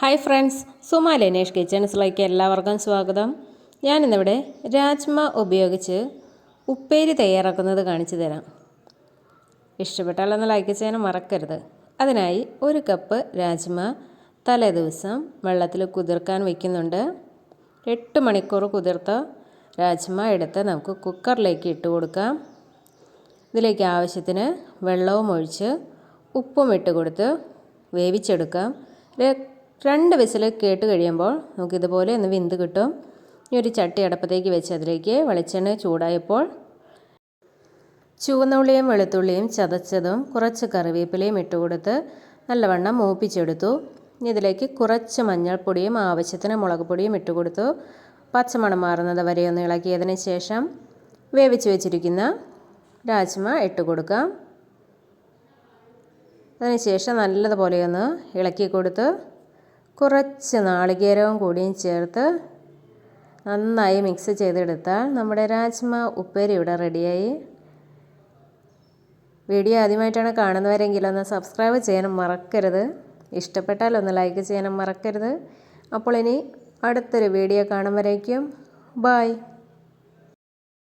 Hi friends Suma Lenesh കിച്ചൺസിലേക്ക് എല്ലാവർക്കും സ്വാഗതം. ഞാനിന്നിവിടെ രാജ്മ ഉപയോഗിച്ച് ഉപ്പേരി തയ്യാറാക്കുന്നത് കാണിച്ചു തരാം. ഇഷ്ടപ്പെട്ടാലൊന്ന് ലൈക്ക് ചെയ്യാനും മറക്കരുത്. അതിനായി ഒരു കപ്പ് രാജ്മ തലേ ദിവസം വെള്ളത്തിൽ കുതിർക്കാൻ വയ്ക്കുന്നുണ്ട് എട്ട് മണിക്കൂർ കുതിർത്ത രാജ്മ എടുത്ത് നമുക്ക് കുക്കറിലേക്ക് ഇട്ട് കൊടുക്കാം. ഇതിലേക്ക് ആവശ്യത്തിന് വെള്ളവും ഒഴിച്ച് ഉപ്പും ഇട്ട് കൊടുത്ത് വേവിച്ചെടുക്കാം. രണ്ട് വിസിൽ കേട്ട് കഴിയുമ്പോൾ നമുക്കിതുപോലെ ഒന്ന് വിന്ത് കിട്ടും. ഇനി ഒരു ചട്ടി അടപ്പത്തേക്ക് വെച്ച് അതിലേക്ക് വെളിച്ചെണ്ണ ചൂടായപ്പോൾ ചുവന്ന ഉള്ളിയും വെളുത്തുള്ളിയും ചതച്ചതും കുറച്ച് കറിവേപ്പിലയും ഇട്ട് കൊടുത്ത് നല്ലവണ്ണം മൂപ്പിച്ചെടുത്തു. ഇതിലേക്ക് കുറച്ച് മഞ്ഞൾപ്പൊടിയും ആവശ്യത്തിന് മുളക് പൊടിയും ഇട്ട് കൊടുത്തു. പച്ചമണം മാറുന്നത് വരെ ഒന്ന് ഇളക്കിയതിന് ശേഷം വേവിച്ച് വെച്ചിരിക്കുന്ന രാജ്മ ഇട്ട് കൊടുക്കാം. അതിനുശേഷം നല്ലതുപോലെ ഒന്ന് ഇളക്കി കൊടുത്ത് കുറച്ച് നാളികേരവും കൂടിയും ചേർത്ത് നന്നായി മിക്സ് ചെയ്തെടുത്താൽ നമ്മുടെ രാജ്മ ഉപ്പേരി ഇവിടെ റെഡിയായി. വീഡിയോ ആദ്യമായിട്ടാണ് കാണുന്നവരെങ്കിൽ ഒന്ന് സബ്സ്ക്രൈബ് ചെയ്യാനും മറക്കരുത്. ഇഷ്ടപ്പെട്ടാൽ ഒന്ന് ലൈക്ക് ചെയ്യാനും മറക്കരുത്. അപ്പോൾ ഇനി അടുത്തൊരു വീഡിയോ കാണുമ്പോഴേക്കും ബായ്